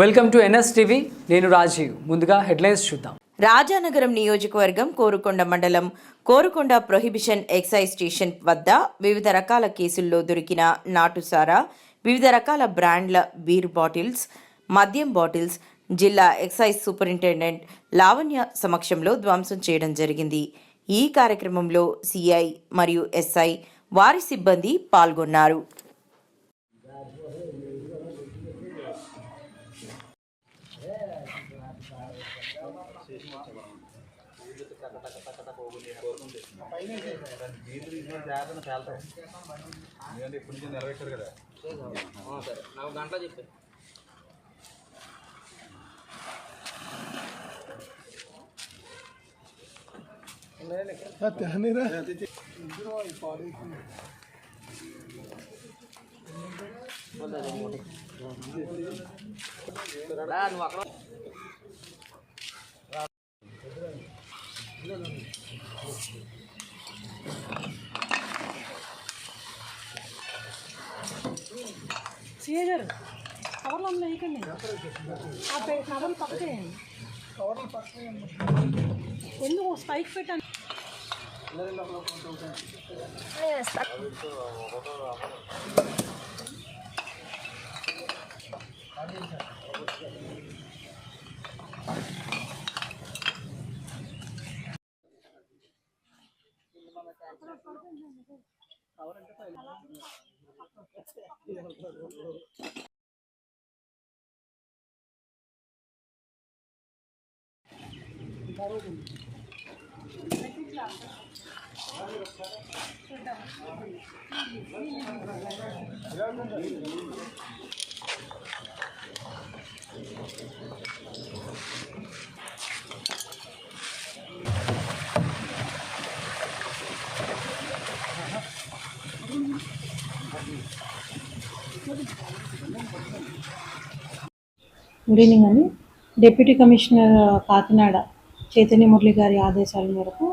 Welcome to NS TV నేను రాజీవ్. ముందుగా headlines చూద్దాం. రాజానగరం నియోజకవర్గం కోరుకొండ మండలం కోరుకొండ ప్రొహిబిషన్ ఎక్సైజ్ స్టేషన్ వద్ద వివిధ రకాల కేసుల్లో దొరికిన నాటుసారా వివిధ రకాల బ్రాండ్ల బీర్ బాటిల్స్ మద్యం బాటిల్స్ జిల్లా ఎక్సైజ్ సూపరింటెండెంట్ లావణ్య సమక్షంలో ధ్వంసం చేయడం జరిగింది. ఈ కార్యక్రమంలో సిఐ మరియు ఎస్ఐ వారి సిబ్బంది పాల్గొన్నారు. జాగ్రత్త తేలతాయి ఎందుకంటే ఇప్పుడు నుంచి నెరవేర్చారు కదా సరే నాకు గంటలో చెప్పారు ध्यान नहीं रहा సీఏ గారు కవర్లు అందులో వేయకండి. ఆ పే కవర్లు పక్కకేయండి ఎందుకు స్పైక్ పెట్టాను Thank చూద్దాం గుడ్ ఈవినింగ్ అండి. డిప్యూటీ కమిషనర్ కాకినాడ చైతన్య మురళి గారి ఆదేశాల మేరకు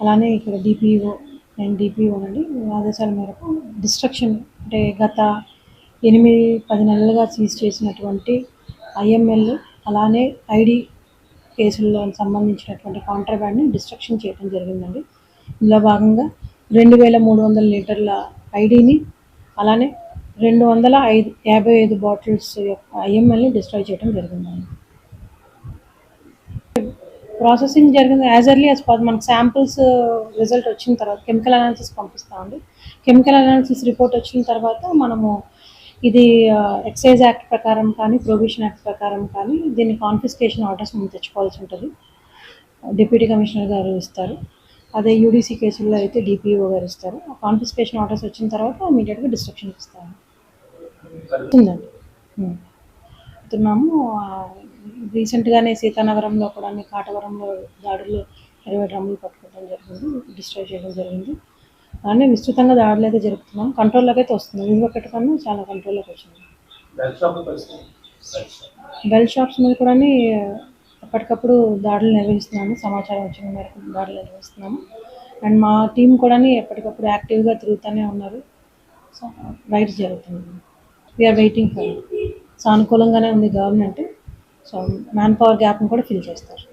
అలానే ఇక్కడ డిపిఓ నేను డిపిఓ అండి ఆదేశాల మేరకు డిస్ట్రక్షన్ అంటే గత ఎనిమిది పది నెలలుగా సీజ్ చేసినటువంటి ఐఎంఎల్ అలానే ఐడి కేసుల్లో సంబంధించినటువంటి కాంట్రాబ్యాండ్ని డిస్ట్రక్షన్ చేయడం జరిగిందండి. ఇందులో భాగంగా రెండు వేల మూడు వందల లీటర్ల ఐడిని అలానే రెండు వందల ఐదు యాభై ఐదు బాటిల్స్ యొక్క ఐఎంఎల్ని డిస్ట్రాయ్ చేయడం జరిగిందండి. ప్రాసెసింగ్ జరిగింది యాజ్ ఎర్లీ యాజ్ పాస్ మనకు శాంపిల్స్ రిజల్ట్ వచ్చిన తర్వాత కెమికల్ అనాలిసిస్ పంపిస్తామండి. కెమికల్ అనాలిసిస్ రిపోర్ట్ వచ్చిన తర్వాత మనము ఇది ఎక్సైజ్ యాక్ట్ ప్రకారం కానీ ప్రొవిషన్ యాక్ట్ ప్రకారం కానీ దీన్ని కాన్ఫిస్కేషన్ ఆర్డర్స్ మనం తెచ్చుకోవాల్సి ఉంటుంది. డిప్యూటీ కమిషనర్ గారు ఇస్తారు. అదే యూడీసీ కేసుల్లో అయితే డిపిఓ గారు ఇస్తారు. ఆ కాన్ఫిస్కేషన్ ఆర్డర్స్ వచ్చిన తర్వాత ఇమీడియట్గా డిస్ట్రక్షన్ ఇస్తారు ఉందండి. రీసెంట్గానే సీతానగరంలో కూడా కాటవరంలో దాడులు ఇరవై డ్రమ్ములు పట్టుకోవడం జరిగింది డిస్ట్రాయ్ చేయడం జరిగింది. అలానే విస్తృతంగా దాడులు అయితే జరుపుతున్నాం. కంట్రోల్లోకి అయితే వస్తుంది ఇది కన్నా చాలా కంట్రోల్లోకి వచ్చింది. బెల్ షాప్స్ మీద కూడా ఎప్పటికప్పుడు దాడులు నిర్వహిస్తున్నాము. సమాచారం వచ్చిన మేరకు దాడులు నిర్వహిస్తున్నాము. అండ్ మా టీం కూడా ఎప్పటికప్పుడు యాక్టివ్గా తిరుగుతూనే ఉన్నారు. సో రైడ్స్ జరుగుతుంది. వీఆర్ వెయిటింగ్ ఫర్ సానుకూలంగానే ఉంది గవర్నమెంట్ సో మ్యాన్ పవర్ గ్యాప్ని కూడా ఫిల్ చేస్తారు.